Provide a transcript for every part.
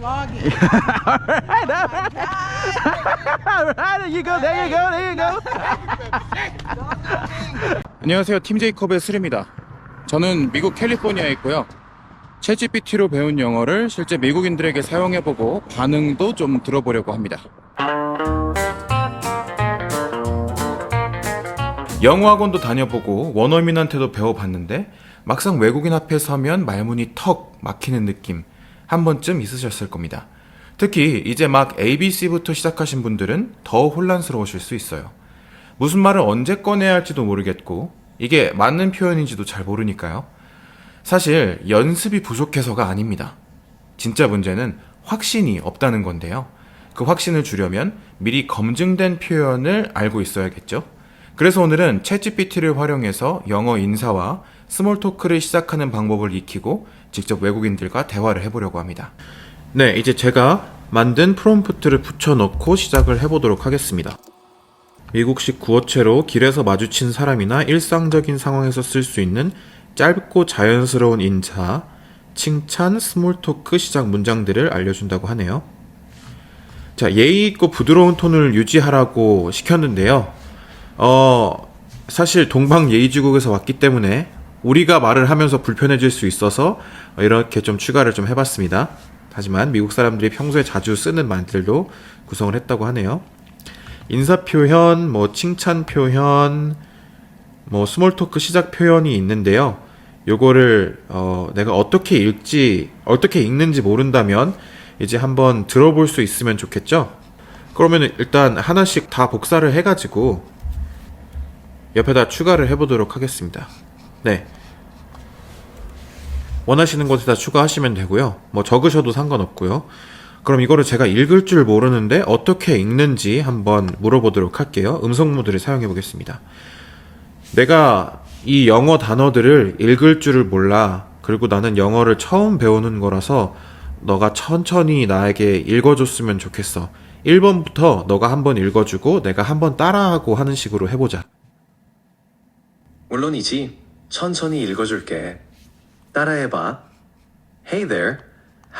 vlogging. alright, alright. There you go, there you go, there you go. 안녕하세요. 팀 제이콥의 슬입니다. 저는 미국 캘리포니아에 있고요. 챗GPT로 배운 영어를 실제 미국인들에게 사용해보고 반응도 좀 들어보려고 합니다. 영어학원도 다녀보고 원어민한테도 배워봤는데 막상 외국인 앞에 서면 말문이 턱 막히는 느낌 한 번쯤 있으셨을 겁니다. 특히 이제 막 ABC부터 시작하신 분들은 더 혼란스러우실 수 있어요. 무슨 말을 언제 꺼내야 할지도 모르겠고 이게 맞는 표현인지도 잘 모르니까요. 사실 연습이 부족해서가 아닙니다. 진짜 문제는 확신이 없다는 건데요. 그 확신을 주려면 미리 검증된 표현을 알고 있어야겠죠. 그래서 오늘은 챗GPT를 활용해서 영어 인사와 스몰 토크를 시작하는 방법을 익히고 직접 외국인들과 대화를 해보려고 합니다. 네, 이제 제가 만든 프롬프트를 붙여넣고 시작을 해보도록 하겠습니다. 미국식 구어체로 길에서 마주친 사람이나 일상적인 상황에서 쓸 수 있는 짧고 자연스러운 인사, 칭찬, 스몰 토크 시작 문장들을 알려준다고 하네요. 자, 예의 있고 부드러운 톤을 유지하라고 시켰는데요. 어, 사실 동방 예의지국에서 왔기 때문에 우리가 말을 하면서 불편해질 수 있어서 이렇게 좀 추가를 좀 해봤습니다. 하지만 미국 사람들이 평소에 자주 쓰는 말들도 구성을 했다고 하네요. 인사 표현, 뭐 칭찬 표현, 뭐 스몰 토크 시작 표현이 있는데요. 요거를 어, 내가 어떻게 읽지, 어떻게 읽는지 모른다면 이제 한번 들어볼 수 있으면 좋겠죠? 그러면 일단 하나씩 다 복사를 해가지고 옆에다 추가를 해보도록 하겠습니다. 네. 원하시는 곳에다 추가하시면 되고요. 뭐 적으셔도 상관없고요. 그럼 이거를 제가 읽을 줄 모르는데 어떻게 읽는지 한번 물어보도록 할게요. 음성 모드를 사용해 보겠습니다. 내가 이 영어 단어들을 읽을 줄을 몰라. 그리고 나는 영어를 처음 배우는 거라서 너가 천천히 나에게 읽어줬으면 좋겠어. 1번부터 너가 한번 읽어주고 내가 한번 따라하고 하는 식으로 해보자. 물론이지. 천천히 읽어줄게. 따라해봐. Hey there.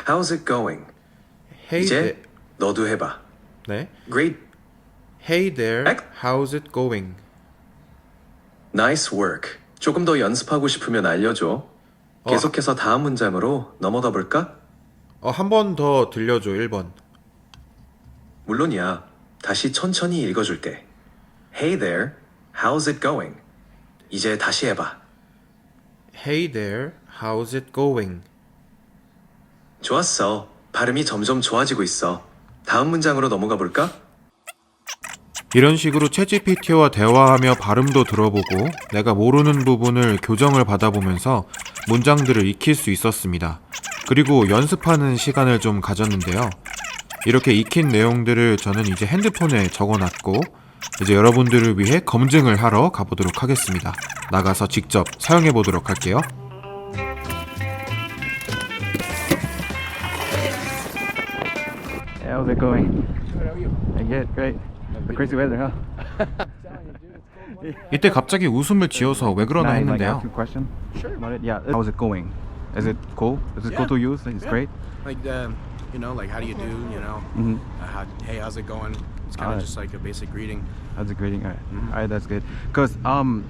How's it going? Hey 이제 there. 너도 해봐. 네. Great. Hey there. 엑? How's it going? Nice work. 조금 더 연습하고 싶으면 알려줘. 어. 계속해서 다음 문장으로 넘어가 볼까? 어, 한 번 더 들려줘. 1번. 물론이야. 다시 천천히 읽어줄게. Hey there. How's it going? 이제 다시 해봐. Hey there. How's it going? 좋았어. 발음이 점점 좋아지고 있어. 다음 문장으로 넘어가 볼까? 이런 식으로 챗GPT와 대화하며 발음도 들어보고 내가 모르는 부분을 교정을 받아보면서 문장들을 익힐 수 있었습니다. 그리고 연습하는 시간을 좀 가졌는데요. 이렇게 익힌 내용들을 저는 이제 핸드폰에 적어놨고 이제 여러분들을 위해 검증을 하러 가보도록 하겠습니다. 나가서 직접 사용해 보도록 할게요. How's it going? Good, great. Crazy weather, huh? 이때 갑자기 웃음을 지어서 왜 그러나 했는데요. question? Sure. Yeah. How's it going? Is it cool? Is it cool to use? It's Yeah. great. Like, um, you know, like, how do you do? You know, Mhm. uh, how, hey, how's it going? It's kind of just like a basic greeting. How's it greeting? Alright. Alright, that's good. Cause um,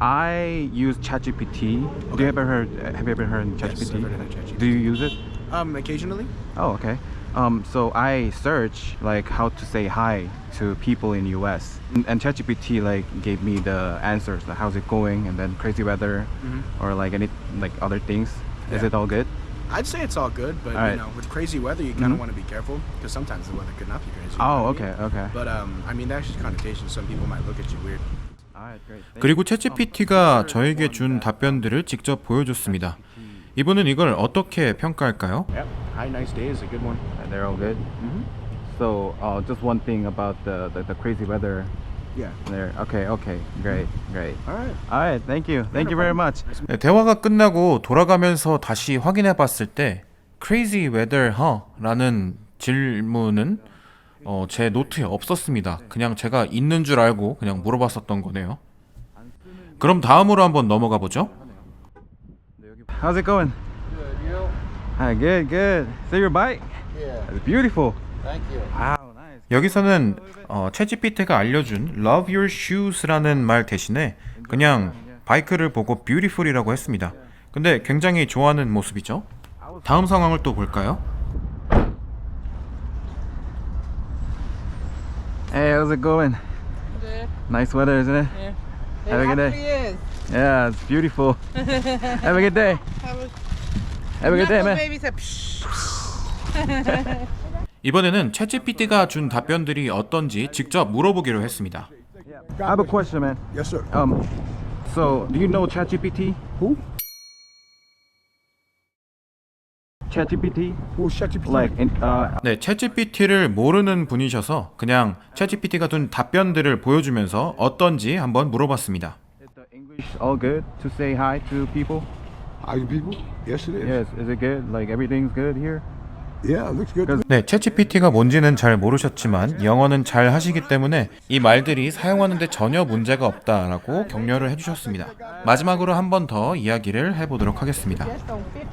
I use ChatGPT. Do you ever heard? Have you ever heard of Yes, ChatGPT? I've heard of ChatGPT. Do you use it? Um, occasionally. Oh, okay. Um, so I search like how to say hi to people in US, and, ChatGPT like gave me the answers, like how's it going, and then crazy weather, Mhm. or like any like other things. Is it all good? I'd say it's all good, but Alright. you know, with crazy weather, you kind of Mhm. want to be careful because sometimes the weather could not be crazy. Oh, okay, mean? okay. But um, I mean, that's just connotations. Some people might look at you weird. 그리고. 챗GPT가 저에게 준 답변들을 직접 보여줬습니다. 이분은 이걸 어떻게 평가할까요? Yep. Hi, nice day is a good one. Uh, They're all good. Mm-hmm. So, uh, just one thing about the, the, the crazy weather Yeah. there. Okay, okay, great, great. All right. All right, thank you, thank you very much. 네, 대화가 끝나고 돌아가면서 다시 확인해 봤을 때 crazy weather huh? 라는 질문은 어, 제 노트에 없었습니다. 그냥 제가 있는 줄 알고 그냥 물어봤었던 거네요. 그럼 다음으로 한번 넘어가 보죠. How's it going? Good, you? Hi, good, good. So your bike? It's beautiful. Thank you. Wow. 여기서는 어, 채찌피트가 알려준 Love Your Shoes라는 말 대신에 그냥 바이크를 보고 Beautiful이라고 했습니다. 근데 굉장히 좋아하는 모습이죠. 다음 상황을 또 볼까요? Hey, how's it going? Good. Nice weather, isn't it? Yeah. Have a good day. is. Yeah, it's beautiful. Have a good day. Have a, Have a good day, man. baby said. 이번에는 채찌피트가 준 답변들이 어떤지 직접 물어보기로 했습니다. I have a question, man. Yes, sir. Um, so do you know ChatGPT? Who? ChatGPT? Who's ChatGPT? Like, in, uh, 네, 채찌PT를 모르는 분이셔서 그냥 채찌PT가 준 답변들을 보여주면서 어떤지 한번 물어봤습니다. is the English all good to say hi to people? Hi, people. Yes, it is. Yes, is it good? Like everything's good here? 네, 채찌PT가 뭔지는 잘 모르셨지만 영어는 잘 하시기 때문에 이 말들이 사용하는데 전혀 문제가 없다라고 격려를 해주셨습니다. 마지막으로 한 번 더 이야기를 해보도록 하겠습니다.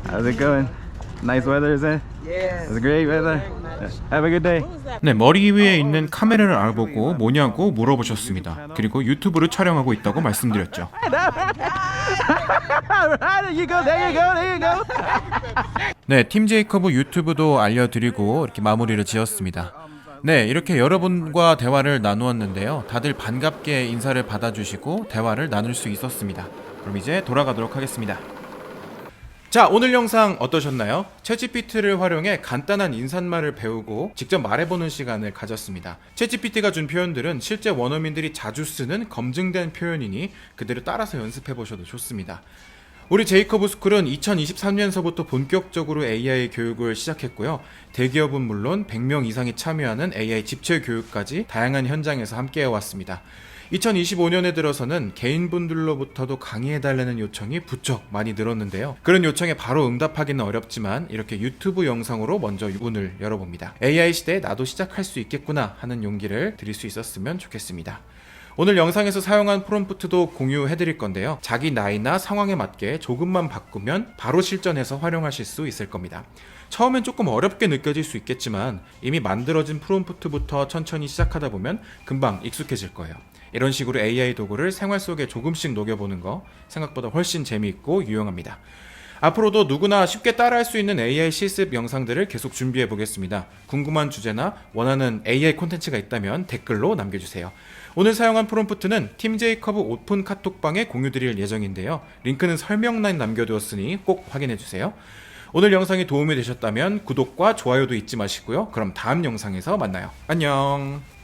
How's it going? Nice weather, is it? Yes. It's great weather. Have a good day. 네, 머리 위에 있는 카메라를 알아보고 뭐냐고 물어보셨습니다. 그리고 유튜브를 촬영하고 있다고 말씀드렸죠. there you go, there you go, there you go. 네, 팀 제이커브 유튜브도 알려드리고 이렇게 마무리를 지었습니다. 네, 이렇게 여러분과 대화를 나누었는데요. 다들 반갑게 인사를 받아주시고 대화를 나눌 수 있었습니다. 그럼 이제 돌아가도록 하겠습니다. 자, 오늘 영상 어떠셨나요? 채찌피트를 활용해 간단한 인사말을 배우고 직접 말해보는 시간을 가졌습니다. 채찌피트가 준 표현들은 실제 원어민들이 자주 쓰는 검증된 표현이니 그대로 따라서 연습해보셔도 좋습니다. 우리 제이커브 스쿨은 2023년서부터 본격적으로 AI 교육을 시작했고요. 대기업은 물론 100명 이상이 참여하는 AI 집체 교육까지 다양한 현장에서 함께해 왔습니다. 2025년에 들어서는 개인분들로부터도 강의해달라는 요청이 부쩍 많이 늘었는데요. 그런 요청에 바로 응답하기는 어렵지만 이렇게 유튜브 영상으로 먼저 문을 열어봅니다. AI 시대에 나도 시작할 수 있겠구나 하는 용기를 드릴 수 있었으면 좋겠습니다. 오늘 영상에서 사용한 프롬프트도 공유해 드릴 건데요. 자기 나이나 상황에 맞게 조금만 바꾸면 바로 실전에서 활용하실 수 있을 겁니다. 처음엔 조금 어렵게 느껴질 수 있겠지만 이미 만들어진 프롬프트부터 천천히 시작하다 보면 금방 익숙해질 거예요. 이런 식으로 AI 도구를 생활 속에 조금씩 녹여보는 거 생각보다 훨씬 재미있고 유용합니다. 앞으로도 누구나 쉽게 따라할 수 있는 AI 실습 영상들을 계속 준비해 보겠습니다. 궁금한 주제나 원하는 AI 콘텐츠가 있다면 댓글로 남겨주세요. 오늘 사용한 프롬프트는 팀 제이커브 오픈 카톡방에 공유드릴 예정인데요. 링크는 설명란에 남겨두었으니 꼭 확인해 주세요. 오늘 영상이 도움이 되셨다면 구독과 좋아요도 잊지 마시고요. 그럼 다음 영상에서 만나요. 안녕.